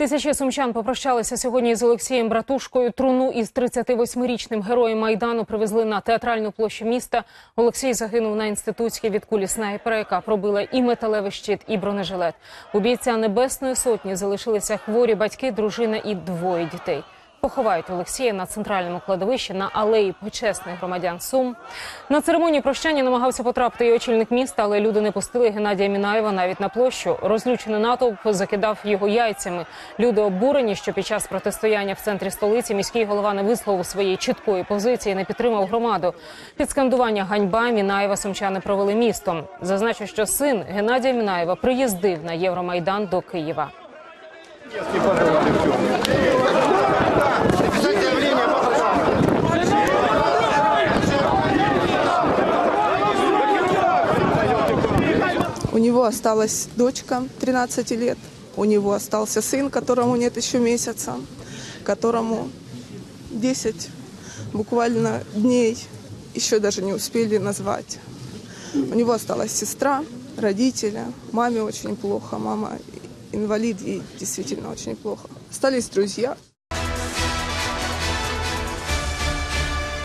Тисячі сумчан попрощалися сьогодні з Олексієм Братушкою. Труну із 38-річним героєм майдану привезли на театральну площу міста. Олексій загинув на інститутській від кулі снайпера, яка пробила і металевий щит, і бронежилет. У бійця небесної сотні залишилися хворі батьки, дружина і двоє дітей. Поховають Олексія на центральному кладовищі на алеї почесних громадян Сум. На церемонію прощання намагався потрапити і очільник міста, але люди не пустили Геннадія Мінаєва навіть на площу. Розлючений натовп закидав його яйцями. Люди обурені, що під час протистояння в центрі столиці міський голова не висловив своєї чіткої позиції, не підтримав громаду. Під скандування ганьба Мінаєва сумчани провели містом. Зазначу, що син Геннадія Мінаєва приїздив на Євромайдан до Києва. Него осталась дочка 13 лет. У него остался сын, которому нет еще месяца, которому 10 буквально дней еще даже не успели назвать. У него осталась сестра, родители. Маме очень плохо, мама инвалид, ей действительно очень плохо. Остались друзья.